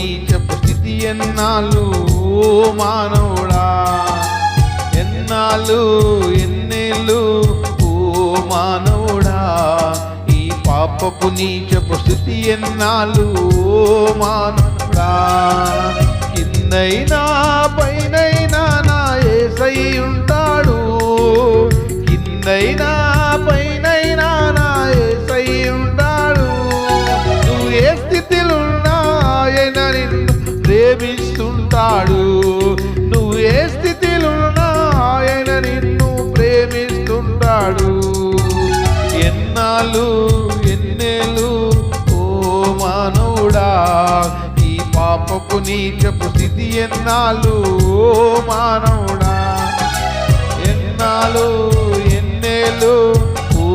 నీచపు స్థితి ఎన్నాళ్ళు ఓ మానవుడా. ఎన్నాళ్ళు ఎన్నేళ్ళు ఓ మానవుడా. ఈ పాపపు నీచపు స్థితి ఎన్నాళ్ళు ఓ మానవుడా. కిందైనా పైనైనా నా ఏసై ఉంటాడు పాపపు నీచపు స్థితి ఎన్నాళ్ళు? ఓ మానవుడా ఎన్నాళ్ళు ఎన్నేళ్ళు? ఓ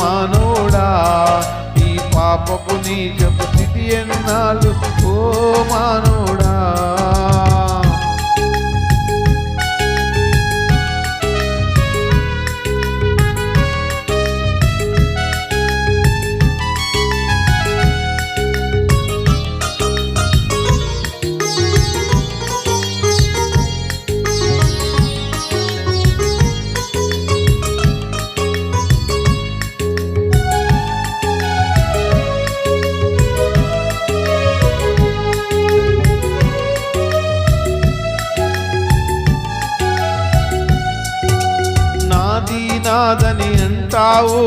మానవుడా ఈ పాపపు నీచపు స్థితి ఎన్నాళ్ళు? ఓ మానవుడా. అంటావు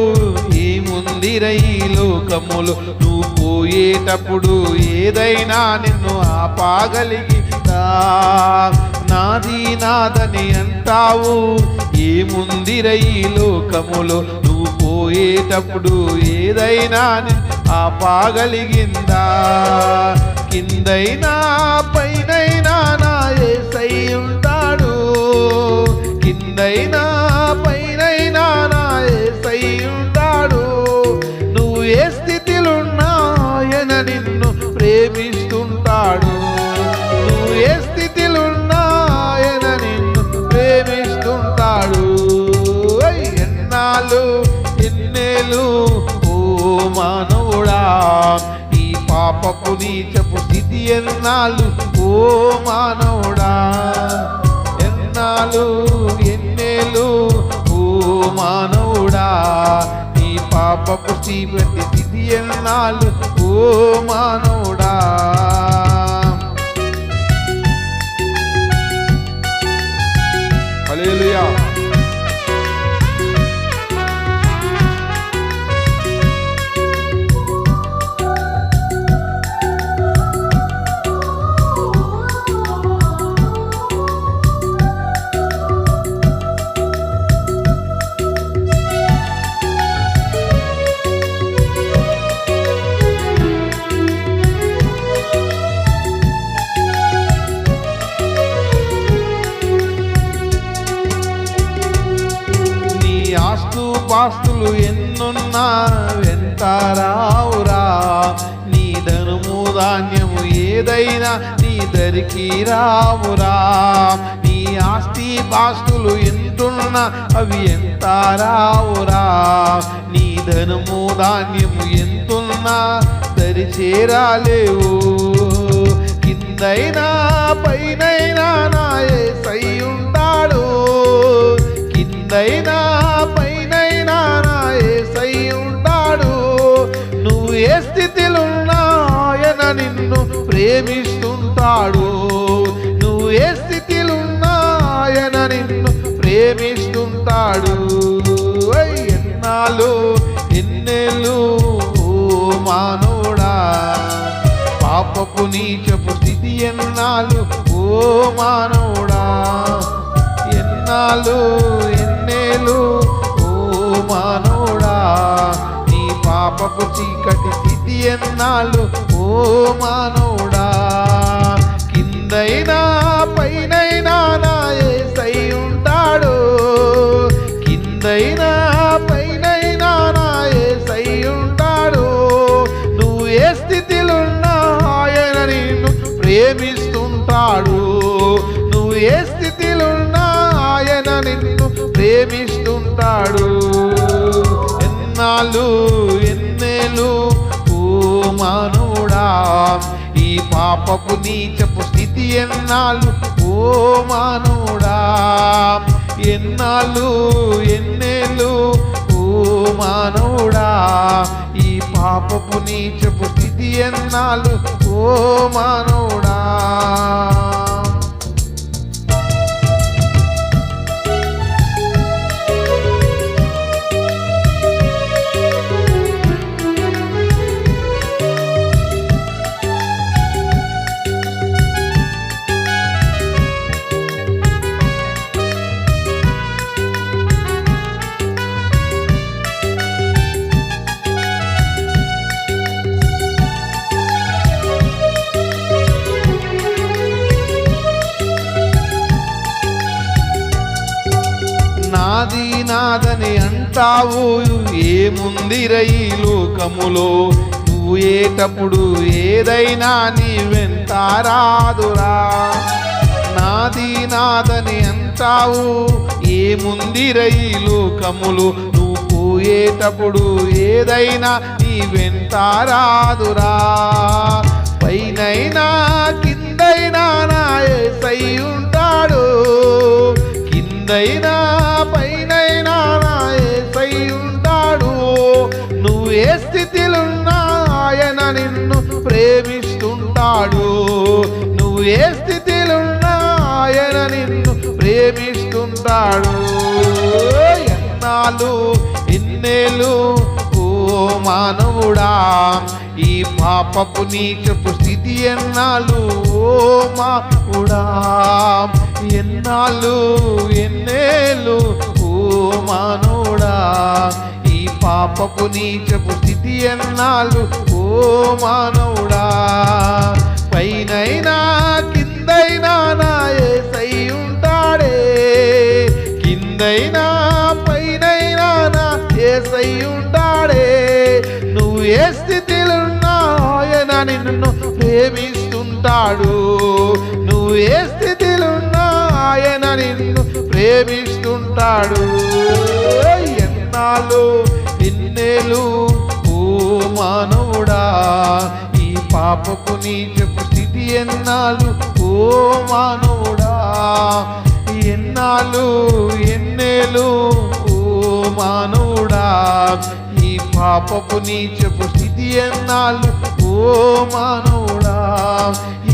ఏముందిర ఈ లోకములు నువ్వు పోయేటప్పుడు ఏదైనా నిన్ను ఆపాగలిగిందా నాది నాదని అంటావు. ఏముందిర ఈ లోకములు నువ్వు పోయేటప్పుడు ఏదైనా నిన్ను ఆపాగలిగిందా? కిందైనా పాపపు నీచపు స్థితి ఎన్నాళ్ళు? ఓ మానవుడా ఎన్నాళ్ళు ఎన్నేళ్ళు? ఓ మానవుడా నీ పాపపు స్థితి స్థితి ఎన్నాళ్ళు? ఓ మానవుడా. Hallelujah. ఆస్తు పాస్తులు ఎన్నున్నా వెంటారావురా. నీ ధనుము ధాన్యము ఏదైనా నీ దరికి రావురా. నీ ఆస్తి పాస్తులు ఎంతున్నా అవి ఎంత రావురా నీ ధనము ధాన్యము ఎంతున్నా దరి చేరాలేవు. కిందైనా పైనైనా నా సై ఉంటాడు కిందైనా ప్రేమిస్తుంటాడు? నువ్వు ఏ స్థితిలో ఆయన నిన్ను ప్రేమిస్తుంటాడు? ఎన్నాళ్ళు ఎన్నెలు ఓ మానవుడా పాపపు నీచపు స్థితి ఎన్నాళ్ళు? ఓ మానవుడా ఎన్నాళ్ళు ఎన్నేళ్ళు? ఓ మానవుడా పాపపు చీకటి స్థితి ఎన్నాళ్ళు? ఓ మానవుడా కిందైనా పైనైనా నా ఏసై ఉంటాడు. కిందైనా పైనైనా నా ఏసై ఉంటాడు. నువ్వు ఏ స్థితిలున్నా ఆయన నిన్ను ప్రేమిస్తుంటాడు. నువ్వు ఏ స్థితిలున్నా ఆయన నిన్ను ప్రేమిస్తుంటాడు. ఎన్నాళ్ళు పాపపు నీచపు స్థితి ఎన్నాళ్ళు? ఓ మానవుడా ఎన్నాళ్ళు ఎన్నేళ్ళు? ఓ మానవుడా ఈ పాపపు నీచపు స్థితి ఎన్నాళ్ళు? ఓ మానవుడా. నాది నాదని అంటావు ఏముందిర ఈ లోకములో? నువ్వు ఏటప్పుడు ఏదైనా నీ వెంట రాదురా. నాది నాదని అంటావు ఏముందిర ఈ లోకములు? నువ్వు పోయేటప్పుడు ఏదైనా నీ వెంట రాదురా. పైనైనా కిందైనా నా ఉంటాడు. కిందైనా పైనైనా నాయసై ఉంటాడు నువ్వు ఏ స్థితిలున్నా ఆయన నిన్ను ప్రేమిస్తుంటాడు. నువ్వు ఏ స్థితిలున్నా ఆయన నిన్ను ప్రేమిస్తుంటాడు. ఎన్నాళ్ళు ఇన్నేళ్ళు ఓ మానవుడా పాపపు నీచపు స్థితి ఎన్నాళ్ళు? ఓ మానవుడా ఎన్నాళ్ళు ఎన్నేళ్ళు? ఓ మానవుడా ఈ పాపపు నీచపు స్థితి ఎన్నాళ్ళు? ఓ మానవుడా పైనైనా కిందైనా నా సై ఉంటాడే. కిందైనా ప్రేమిస్తుంటాడు. నువ్వు ఏ స్థితిలున్నా ఆయన నిన్ను ప్రేమిస్తుంటాడు. ఎన్నాళ్ళు నిన్నేలు ఓ మానవుడా ఈ పాపపు చెప్పు స్థితి ఎన్నాళ్ళు ఓ మానవుడా. ఎన్నాళ్ళు ఎన్నేలు ఓ మానవుడా ఈ పాపపు నీచపు స్థితి ఎన్నాళ్ళు ఓ మానవుడా.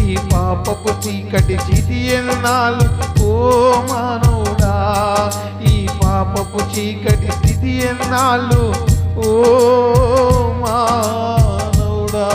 ఈ పాపపు చీకటి స్థితి ఎన్నాళ్ళు? ఓ మానవుడా ఈ పాపపు చీకటి స్థితి ఎన్నాళ్ళు? ఓ మానవుడా.